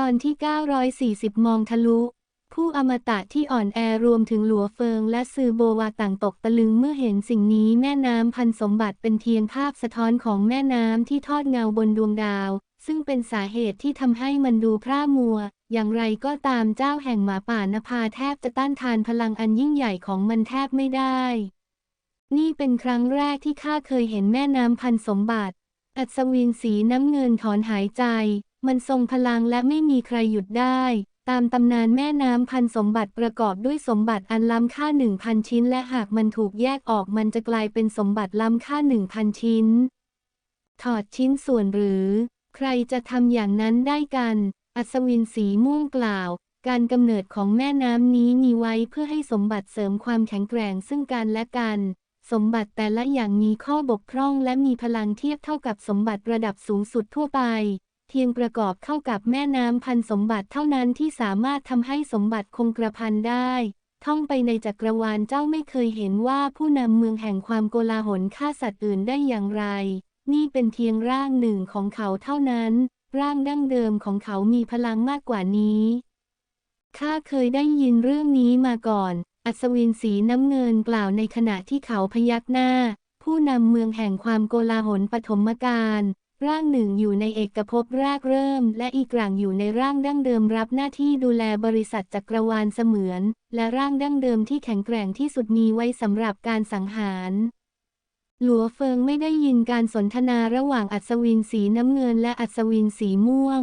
ตอนที่ 940 มองทะลุ ผู้อมตะที่อ่อนแอรวมถึงหลัวเฟิงและซือโบวาต่างตกตะลึงเมื่อเห็นสิ่งนี้แม่น้ำพันสมบัติเป็นเพียงภาพสะท้อนของแม่น้ำที่ทอดเงาบนดวงดาว ซึ่งเป็นสาเหตุที่ทำให้มันดูพร่ามัว อย่างไรก็ตามเจ้าแห่งหมาป่านภาแทบจะต้านทานพลังอันยิ่งใหญ่ของมันแทบไม่ได้ นี่เป็นครั้งแรกที่ข้าเคยเห็นแม่น้ำพันสมบัติ อัศวินสีน้ำเงินถอนหายใจ มันทรงพลังและไม่มีใครหยุดได้ ตามตำนานแม่น้ำพันสมบัติประกอบด้วยสมบัติอันล้ำค่าหนึ่งพันชิ้น และหากมันถูกแยกออกมันจะกลายเป็นสมบัติล้ำค่าหนึ่งพันชิ้น ถอดชิ้นส่วนหรือ ใครจะทำอย่างนั้นได้กัน อัศวินสีม่วงกล่าว การกำเนิดของแม่น้ำนี้มีไว้เพื่อให้สมบัติเสริมความแข็งแกร่งซึ่งกันและกันสมบัติแต่ละอย่างมีข้อบกพร่องและมีพลังเทียบเท่ากับสมบัติระดับสูงสุดทั่วไป เพียงประกอบเข้ากับแม่น้ำพันสมบัติเท่านั้นที่สามารถทำให้สมบัติคงกระพันได้ ท่องไปในจักรวาลเจ้าไม่เคยเห็นว่าผู้นำเมืองแห่งความโกลาหลฆ่าสัตว์อื่นได้อย่างไร นี่เป็นเพียงร่างหนึ่งของเขาเท่านั้น ร่างดั้งเดิมของเขามีพลังมากกว่านี้ข้าเคยได้ยินเรื่องนี้มาก่อน อัศวินสีน้ำเงินกล่าวในขณะที่เขาพยักหน้า ผู้นำเมืองแห่งความโกลาหลปฐมกาล ร่างหนึ่งอยู่ในเอกภพแรกเริ่ม และอีกร่างอยู่ในร่างดั้งเดิมรับหน้าที่ดูแลบริษัทจักรวาลเสมือน และร่างดั้งเดิมที่แข็งแกร่งที่สุดมีไว้สำหรับการสังหาร หลัวเฟิงไม่ได้ยินการสนทนาระหว่างอัศวินสีน้ำเงินและอัศวินสีม่วง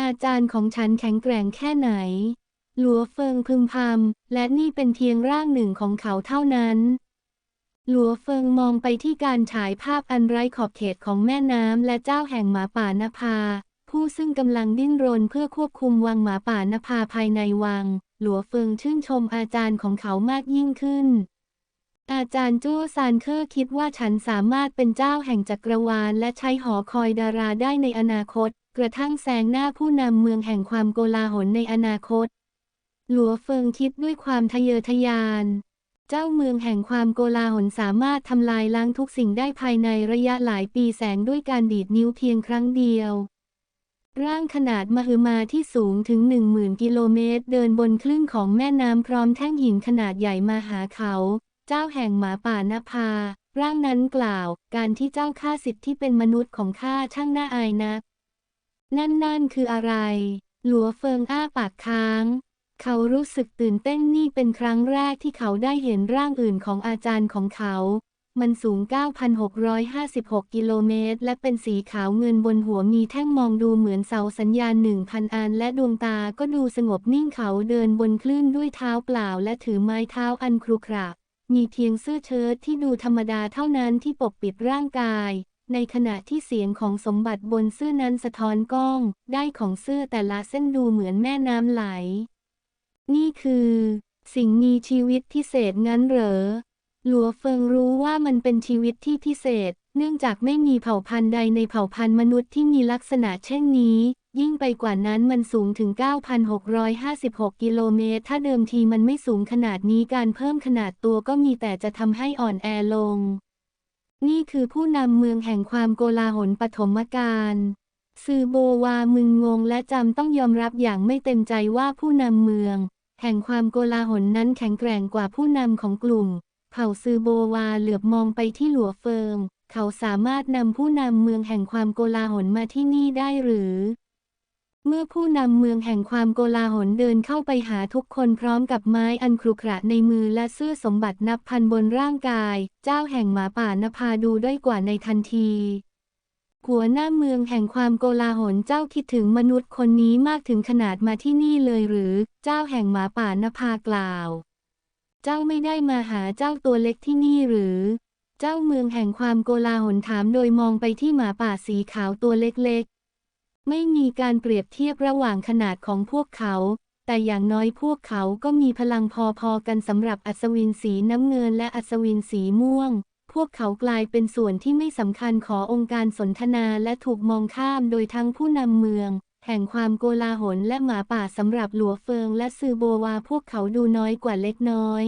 อาจารย์ของฉันแข็งแกร่งแค่ไหน หลัวเฟิงพึมพำและนี่เป็นเพียงร่างหนึ่งของเขาเท่านั้น หลัวเฟิงมองไปที่การฉายภาพอันไร้ขอบเขตของแม่น้ำและเจ้าแห่งหมาป่านภา ผู้ซึ่งกำลังดิ้นรนเพื่อควบคุมวังหมาป่านภาภายในวัง หลัวเฟิงชื่นชมอาจารย์ของเขามากยิ่งขึ้น อาจารย์จู้ซานเคอร์คิดว่าฉันสามารถเป็นเจ้าแห่งจักรวาลและใช้หอคอยดาราได้ในอนาคต กระทั่งแซงหน้าผู้นำเมืองแห่งความโกลาหลในอนาคต หลัวเฟิงคิดด้วยความทะเยอทะยาน เจ้าเมืองแห่งความโกลาหลสามารถทำลายล้างทุกสิ่งได้ภายในระยะหลายปีแสงด้วยการดีดนิ้วเพียงครั้งเดียว ร่างขนาดมหึมาที่สูงถึง 10,000 กิโลเมตร เดินบนคลื่นของแม่น้ำพร้อมแท่งหินขนาดใหญ่มาหาเขา เจ้าแห่งหมาป่านภา ร่างนั้นกล่าว การที่เจ้าฆ่าสิทธิ์ที่เป็นมนุษย์ของข้าช่างน่าอายนัก นั่นนั่นคืออะไร หลัวเฟิงอ้าปากค้าง เขารู้สึกตื่นเต้นนี่เป็นครั้งแรกที่เขาได้เห็นร่างอื่นของอาจารย์ของเขา มันสูง 9,656 กิโลเมตร และเป็นสีขาวเงินบนหัวมีแท่งมองดูเหมือนเสาสัญญาณ 1,000 อัน และดวงตาก็ดูสงบนิ่งเขาเดินบนคลื่นด้วยเท้าเปล่า และถือไม้เท้าอันครุขระมีเพียงเสื้อเชิ้ตที่ดูธรรมดาเท่านั้นที่ปกปิดร่างกาย ในขณะที่เสียงของสมบัติบนเสื้อนั้นสะท้อนกล้อง ได้ของเสื้อแต่ละเส้นดูเหมือนแม่น้ำไหล นี่คือ สิ่งมีชีวิตพิเศษงั้นเหรอ หลัวเฟิงรู้ว่ามันเป็นชีวิตที่พิเศษ เนื่องจากไม่มีเผ่าพันธุ์ใดในเผ่าพันธุ์มนุษย์ที่มีลักษณะเช่นนี้ ยิ่งไปกว่านั้นมันสูงถึง 9,656 กิโลเมตร ถ้าเดิมทีมันไม่สูงขนาดนี้การเพิ่มขนาดตัวก็มีแต่จะทำให้อ่อนแอลง นี่คือผู้นำเมืองแห่งความโกลาหลปฐมกาล ซือโบวามึงงงและจำต้องยอมรับอย่างไม่เต็มใจว่าผู้นำเมือง แห่งความโกลาหลนั้นแข็งแกร่งกว่าผู้นำของกลุ่ม เผ่าซือโบวาเหลือบมองไปที่หลัวเฟิงเขาสามารถนำผู้นำเมืองแห่งความโกลาหลมาที่นี่ได้หรือ เมื่อผู้นำเมืองแห่งความโกลาหลเดินเข้าไปหาทุกคนพร้อมกับไม้อันครุขระในมือและเสื้อสมบัตินับพันบนร่างกาย เจ้าแห่งหมาป่านภาดูด้อยกว่าในทันที หัวหน้าเมืองแห่งความโกลาหลเจ้าคิดถึงมนุษย์คนนี้มากถึงขนาดมาที่นี่เลยหรือ เจ้าแห่งหมาป่านภากล่าว เจ้าไม่ได้มาหาเจ้าตัวเล็กที่นี่หรือ เจ้าเมืองแห่งความโกลาหลถามโดยมองไปที่หมาป่าสีขาวตัวเล็กๆ ไม่มีการเปรียบเทียบระหว่างขนาดของพวกเขา แต่อย่างน้อยพวกเขาก็มีพลังพอๆกันสำหรับอัศวินสีน้ำเงินและอัศวินสีม่วง พวกเขากลายเป็นส่วนที่ไม่สำคัญขององค์การสนทนาและถูกมองข้ามโดยทั้งผู้นำเมือง แห่งความโกลาหลและหมาป่าสำหรับหลัวเฟิงและซือโบวาพวกเขาดูน้อยกว่าเล็กน้อย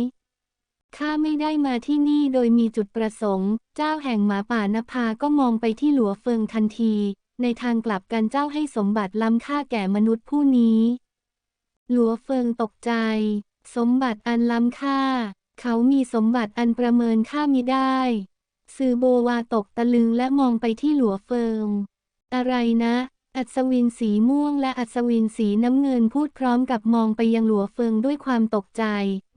ข้าไม่ได้มาที่นี่โดยมีจุดประสงค์ เจ้าแห่งหมาป่านภาก็มองไปที่หลัวเฟิงทันที ในทางกลับกันเจ้าให้สมบัติล้ำค่าแก่มนุษย์ผู้นี้ หลัวเฟิงตกใจ สมบัติอันล้ำค่า เขามีสมบัติอันประเมินค่ามิได้ ซือโบวาตกตะลึงและมองไปที่หลัวเฟิง อะไรนะ อัศวินสีม่วงและอัศวินสีน้ำเงินพูดพร้อมกับมองไปยังหลัวเฟิงด้วยความตกใจ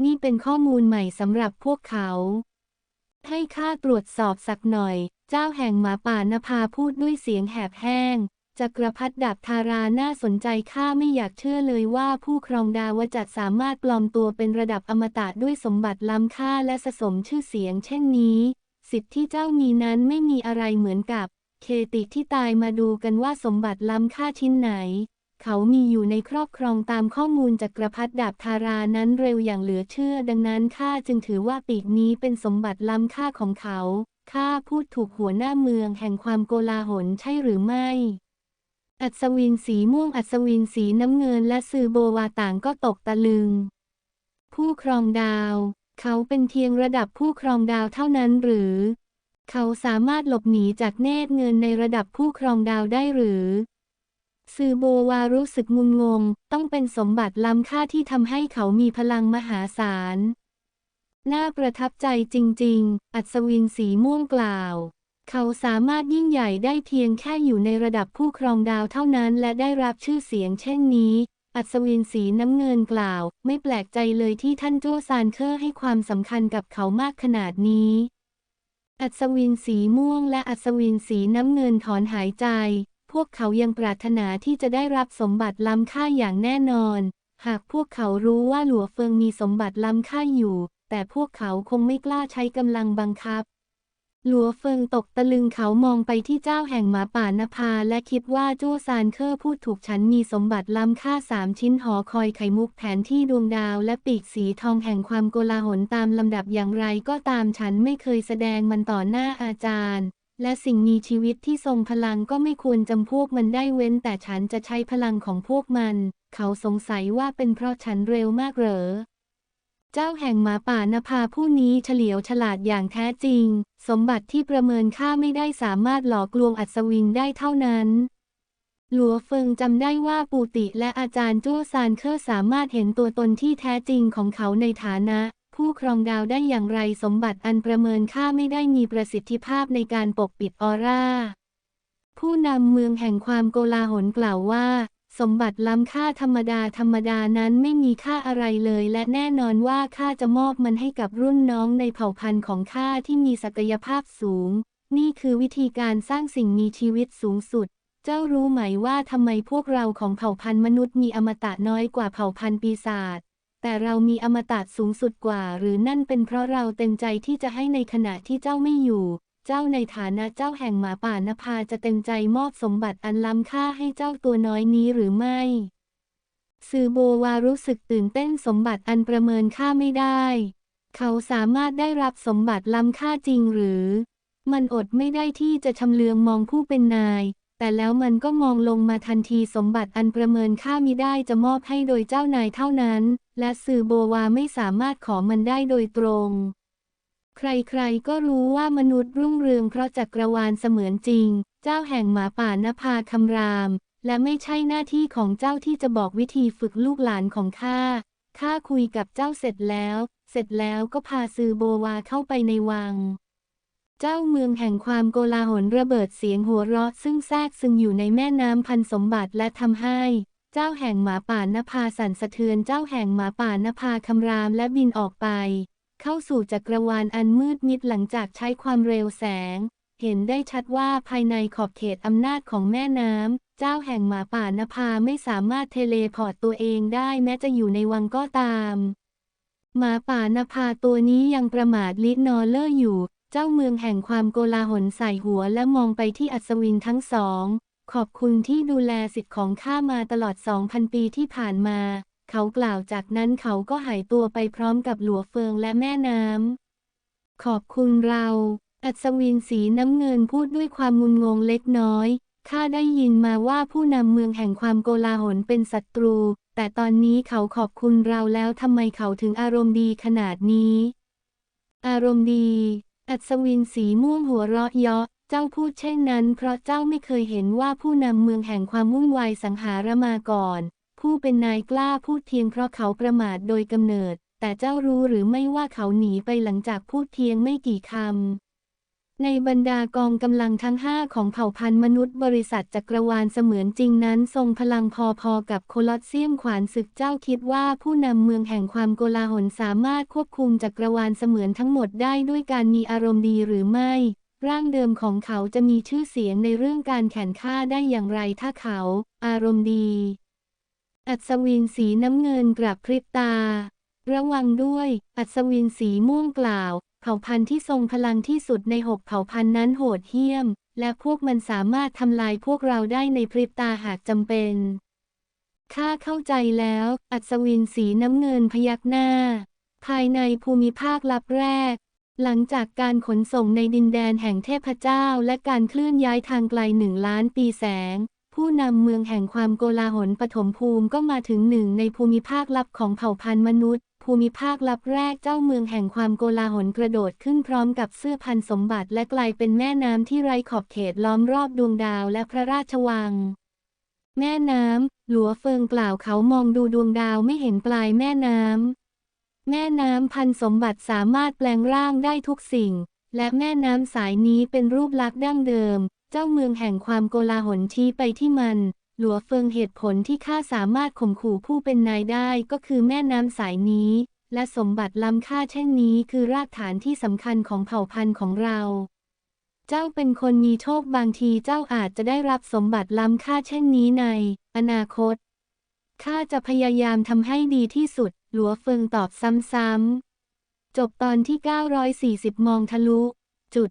นี่เป็นข้อมูลใหม่สำหรับพวกเขา ให้ข้าตรวจสอบสักหน่อย เจ้าแห่งหมาป่านภาพูดด้วยเสียงแหบแห้ง จักรพรรดิดาบทาราน่าสนใจข้าไม่อยากเชื่อเลยว่าผู้ครองดาวจัดสามารถปลอมตัวเป็นระดับอมตะด้วยสมบัติล้ำค่าและสะสมชื่อเสียงเช่นนี้ สิทธิ์ที่เจ้ามีนั้นไม่มีอะไรเหมือนกับ เคติที่ตายมาดูกันว่าสมบัติล้ำค่าชิ้นไหน เขามีอยู่ในครอบครองตามข้อมูลจากกรพรรดิดาบทารานั้นเร็วอย่างเหลือเชื่อ ดังนั้นข้าจึงถือว่าปีกนี้เป็นสมบัติล้ำค่าของเขาข้าพูดถูกหัวหน้าเมืองแห่งความโกลาหลใช่หรือไม่ อัศวินสีม่วงอัศวินสีน้ำเงินและซือโบวาต่างก็ตกตะลึง ผู้ครองดาว เขาเป็นเพียงระดับผู้ครองดาวเท่านั้นหรือ เขาสามารถหลบหนีจากเนตรเงินในระดับผู้ครองดาวได้หรือซือโบวารู้สึกงุนงง ต้องเป็นสมบัติล้ำค่าที่ทำให้เขามีพลังมหาศาล น่าประทับใจจริง ๆ อัศวินสีม่วงกล่าว เขาสามารถยิ่งใหญ่ได้เพียงแค่อยู่ในระดับผู้ครองดาวเท่านั้น และได้รับชื่อเสียงเช่นนี้ อัศวินสีน้ำเงินกล่าว ไม่แปลกใจเลยที่ท่านโจ้ซานเคอร์ให้ความสำคัญกับเขามากขนาดนี้ อัศวินสีม่วงและอัศวินสีน้ำเงินถอนหายใจ พวกเขายังปรารถนาที่จะได้รับสมบัติล้ำค่าอย่างแน่นอน หากพวกเขารู้ว่าหลัวเฟิงมีสมบัติล้ำค่าอยู่ แต่พวกเขาคงไม่กล้าใช้กำลังบังคับ หลัวเฟิงตกตะลึงเขามองไปที่เจ้าแห่งหมาป่านภาและคิดว่าโจ้ซานเคอร์พูดถูกฉันมีสมบัติล้ำค่าสามชิ้นหอคอยไขมุกแผนที่ดวงดาวและปีกสีทองแห่งความโกลาหลตามลำดับอย่างไรก็ตามฉันไม่เคยแสดงมันต่อหน้าอาจารย์ และสิ่งมีชีวิตที่ทรงพลังก็ไม่ควรจำพวกมันได้เว้น แต่ฉันจะใช้พลังของพวกมัน เขาสงสัยว่าเป็นเพราะฉันเร็วมากเหรอ เจ้าแห่งหมาป่านภาผู้นี้เฉลียวฉลาดอย่างแท้จริง สมบัติที่ประเมินค่าไม่ได้สามารถหลอกลวงอัศวินได้เท่านั้นหลัวเฟิงจำได้ว่าปูติและอาจารย์โจ้ซานเคอร์สามารถเห็นตัวตนที่แท้จริงของเขาในฐานะ ผู้ครองดาวได้อย่างไรสมบัติอันประเมินค่าไม่ได้มีประสิทธิภาพในการปกปิดออร่า ผู้นำเมืองแห่งความโกลาหลกล่าวว่า สมบัติล้ำค่าธรรมดาธรรมดานั้นไม่มีค่าอะไรเลย และแน่นอนว่าข้าจะมอบมันให้กับรุ่นน้องในเผ่าพันธุ์ของข้าที่มีศักยภาพสูง นี่คือวิธีการสร้างสิ่งมีชีวิตสูงสุด เจ้ารู้ไหมว่าทำไมพวกเราของเผ่าพันธุ์มนุษย์มีอมตะน้อยกว่าเผ่าพันธุ์ปีศาจแต่เรามีอมตะสูงสุดกว่า หรือนั่นเป็นเพราะเราเต็มใจที่จะให้ในขณะที่เจ้าไม่อยู่ เจ้าในฐานะเจ้าแห่งหมาป่านภาจะเต็มใจมอบสมบัติอันล้ำค่าให้เจ้าตัวน้อยนี้หรือไม่ซือโบวารู้สึกตื่นเต้นสมบัติอันประเมินค่าไม่ได้ เขาสามารถได้รับสมบัติล้ำค่าจริงหรือ มันอดไม่ได้ที่จะชำเลืองมองผู้เป็นนาย แต่แล้วมันก็มองลงมาทันทีสมบัติอันประเมินค่ามิได้จะมอบให้โดยเจ้านายเท่านั้น และซือโบวาไม่สามารถขอมันได้โดยตรง ใครๆ ก็รู้ว่ามนุษย์รุ่งเรืองเพราะจักรวาลเสมือนจริง เจ้าแห่งหมาป่านภาคำราม และไม่ใช่หน้าที่ของเจ้าที่จะบอกวิธีฝึกลูกหลานของข้า ข้าคุยกับเจ้าเสร็จแล้ว เสร็จแล้วก็พาซือโบวาเข้าไปในวัง เจ้าเมืองแห่งความโกลาหลระเบิดเสียงหัวเราะ ซึ่งแทรกซึมอยู่ในแม่น้ำพันสมบัติและทำให้เจ้าแห่งหมาป่านภาสั่นสะเทือนเจ้าแห่งหมาป่านภาคำรามและบินออกไป เข้าสู่จักรวาลอันมืดมิดหลังจากใช้ความเร็วแสง เห็นได้ชัดว่าภายในขอบเขตอำนาจของแม่น้ำ เจ้าแห่งหมาป่านภาไม่สามารถเทเลพอร์ตตัวเองได้แม้จะอยู่ในวังก็ตาม หมาป่านภาตัวนี้ยังประมาทลินอเลอร์อยู่ เจ้าเมืองแห่งความโกลาหลใส่หัวและมองไปที่อัศวินทั้งสอง ขอบคุณที่ดูแลสิทธิ์ของข้ามาตลอด 2,000 ปีที่ผ่านมา เขากล่าวจากนั้นเขาก็หายตัวไปพร้อมกับหลัวเฟิงและแม่น้ำ ขอบคุณเรา อัศวินสีน้ำเงินพูดด้วยความงุนงงเล็กน้อย ข้าได้ยินมาว่าผู้นำเมืองแห่งความโกลาหลเป็นศัตรู แต่ตอนนี้เขาขอบคุณเราแล้วทำไมเขาถึงอารมณ์ดีขนาดนี้ อารมณ์ดี อัศวินสีม่วงหัวเราะเยาะเจ้าพูดเช่นนั้นเพราะเจ้าไม่เคยเห็นว่าผู้นำเมืองแห่งความวุ่นวายสังหารมาก่อน ผู้เป็นนายกล้าพูดเพียงเพราะเขาประมาทโดยกำเนิด แต่เจ้ารู้หรือไม่ว่าเขาหนีไปหลังจากพูดเพียงไม่กี่คำ ในบรรดากองกำลังทั้งห้าของเผ่าพันธุ์มนุษย์บริษัทจักรวาลเสมือนจริงนั้น ทรงพลังพอๆกับโคลอสเซียมขวานศึกเจ้าคิดว่าผู้นำเมืองแห่งความโกลาหลสามารถควบคุมจักรวาลเสมือนทั้งหมดได้ด้วยการมีอารมณ์ดีหรือไม่ ร่างเดิมของเขาจะมีชื่อเสียงในเรื่องการแข่งฆ่าได้อย่างไรถ้าเขา อารมณ์ดี อัศวินสีน้ำเงินกลับพริบตา ระวังด้วย อัศวินสีม่วงกล่าว เผ่าพันธุ์ที่ทรงพลังที่สุดในหกเผ่าพันธุ์นั้นโหดเหี้ยม และพวกมันสามารถทำลายพวกเราได้ในพริบตาหากจำเป็น ข้าเข้าใจแล้ว อัศวินสีน้ำเงินพยักหน้า ภายในภูมิภาคลับแรกหลังจากการขนส่งในดินแดนแห่งเทพเจ้าและการเคลื่อนย้ายทางไกลหนึ่งล้านปีแสง ผู้นำเมืองแห่งความโกลาหลปฐมภูมิก็มาถึงหนึ่งในภูมิภาคลับของเผ่าพันธุ์มนุษย์ ภูมิภาคลับแรกเจ้าเมืองแห่งความโกลาหลกระโดดขึ้นพร้อมกับเสื้อพันสมบัติและกลายเป็นแม่น้ำที่ไร้ขอบเขตล้อมรอบดวงดาวและพระราชวัง แม่น้ำหลัวเฟิงกล่าวเขามองดูดวงดาวไม่เห็นปลายแม่น้ำแม่น้ำพันสมบัติสามารถแปลงร่างได้ทุกสิ่ง และแม่น้ำสายนี้เป็นรูปลักษณ์ดั้งเดิม เจ้าเมืองแห่งความโกลาหลชี้ไปที่มัน หลัวเฟิงเหตุผลที่ข้าสามารถข่มขู่ผู้เป็นนายได้ก็คือแม่น้ำสายนี้ และสมบัติล้ำค่าเช่นนี้คือรากฐานที่สำคัญของเผ่าพันธุ์ของเรา เจ้าเป็นคนมีโชคบางทีเจ้าอาจจะได้รับสมบัติล้ำค่าเช่นนี้ใน อนาคต ข้าจะพยายามทำให้ดีที่สุด หลัวเฟิงตอบซ้ำๆจบตอนที่ 940 มองทะลุ จุด